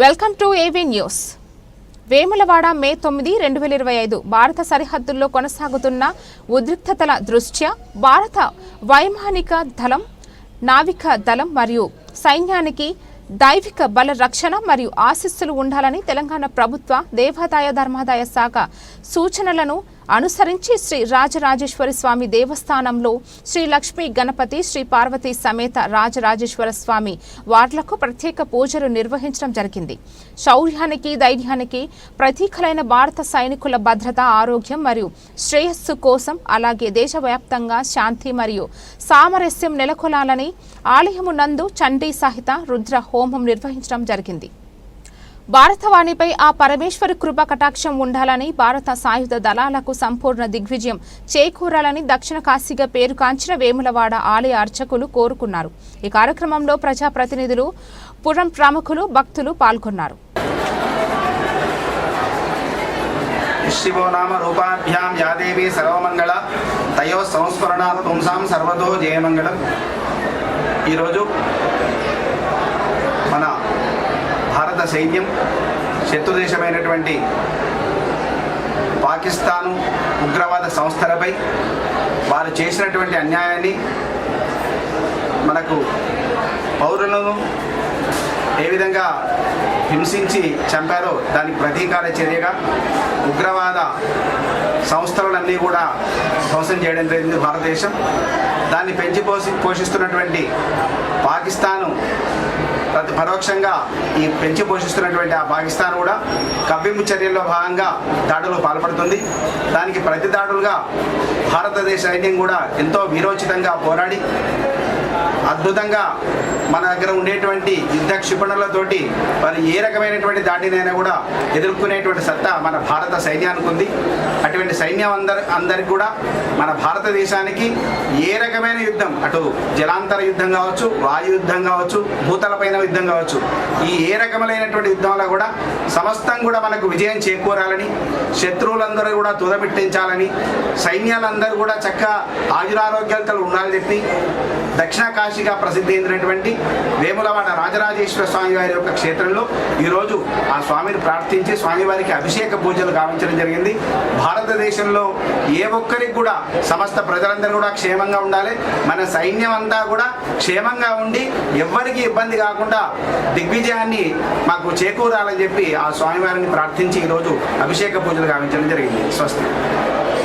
Welcome to AV news. Vemulawada May తొమ్మిది రెండు వేల ఇరవై ఐదు భారత సరిహద్దుల్లో కొనసాగుతున్న ఉద్రిక్తతల దృష్ట్యా భారత వైమానిక దళం నావిక దళం మరియు సైన్యానికి దైవిక బల రక్షణ మరియు ఆశిస్సులు ఉండాలని తెలంగాణ ప్రభుత్వ దేవాదాయ ధర్మాదాయ శాఖ సూచనలను అనుసరించి శ్రీ రాజరాజేశ్వరి స్వామి దేవస్థానంలో శ్రీ లక్ష్మీ గణపతి శ్రీ పార్వతి సమేత రాజరాజేశ్వర స్వామి వార్లకు ప్రత్యేక పూజలు నిర్వహించడం జరిగింది. శౌర్యానికి ధైర్యానికి ప్రతీకలైన భారత సైనికుల భద్రత ఆరోగ్యం మరియు శ్రేయస్సు కోసం అలాగే దేశవ్యాప్తంగా శాంతి మరియు సామరస్యం నెలకొలాలని ఆలయము నందు చండీ సహిత రుద్ర హోమం నిర్వహించడం జరిగింది. భారతవాణిపై ఆ పరమేశ్వరి కృప కటాక్షం ఉండాలని భారత సాయుధ దళాలకు సంపూర్ణ దిగ్విజయం చేకూరాలని దక్షిణ కాశీగా పేరుకాంచిన వేములవాడ ఆలయ అర్చకులు కోరుకున్నారు. ఈ కార్యక్రమంలో ప్రజాప్రతినిధులు పురం ప్రముఖులు భక్తులు పాల్గొన్నారు. శివో నామ రూపాభ్యాం యాదేవి సర్వమంగళ తయో సంస్మరణాత్ పుంసాం సర్వతో జయమంగళం. ఈరోజు భారత సైన్యం శత్రుదేశమైనటువంటి పాకిస్తాను ఉగ్రవాద సంస్థలపై వారు చేసినటువంటి అన్యాయాన్ని మనకు పౌరులను ఏ విధంగా హింసించి చంపారో దానికి ప్రతీకార చర్యగా ఉగ్రవాద సంస్థలన్నీ కూడా ధ్వంసం చేయడం జరిగింది భారతదేశం. దాన్ని పెంచి పోసి పోషిస్తున్నటువంటి పాకిస్తాను పరోక్షంగా ఈ పెంచి పోషిస్తున్నటువంటి ఆ పాకిస్తాన్ కూడా కవ్వింపు చర్యల్లో భాగంగా దాడులు పాల్పడుతుంది. దానికి ప్రతి దాడులుగా భారతదేశ సైన్యం కూడా ఎంతో వీరోచితంగా పోరాడి అద్భుతంగా మన దగ్గర ఉండేటువంటి యుద్ధ క్షిపణులతోటి మరి ఏ రకమైనటువంటి దాడినైనా కూడా ఎదుర్కొనేటువంటి సత్తా మన భారత సైన్యానికి ఉంది. అటువంటి సైన్యం అందరి అందరికి కూడా మన భారతదేశానికి ఏ రకమైన యుద్ధం అటు జలాంతర యుద్ధం కావచ్చు వాయు యుద్ధం కావచ్చు భూతలపైన యుద్ధం కావచ్చు ఈ ఏ రకములైనటువంటి యుద్ధంలో కూడా సమస్తం కూడా మనకు విజయం చేకూరాలని శత్రువులందరూ కూడా తుదపెట్టించాలని సైన్యాలందరూ కూడా చక్కగా ఆయురారోగ్యాలతో ఉండాలని చెప్పి దక్షిణ కాశీగా ప్రసిద్ధి చెందినటువంటి వేములవాడ రాజరాజేశ్వర స్వామి వారి యొక్క క్షేత్రంలో ఈరోజు ఆ స్వామిని ప్రార్థించి స్వామివారికి అభిషేక పూజలు గావించడం జరిగింది. భారతదేశంలో ఏ ఒక్కరికి కూడా సమస్త ప్రజలందరూ కూడా క్షేమంగా ఉండాలి. మన సైన్యం అంతా కూడా క్షేమంగా ఉండి ఎవ్వరికి ఇబ్బంది కాకుండా దిగ్విజయాన్ని మాకు చేకూరాలని చెప్పి ఆ స్వామివారిని ప్రార్థించి ఈరోజు అభిషేక పూజలు గావించడం జరిగింది. స్వస్తి.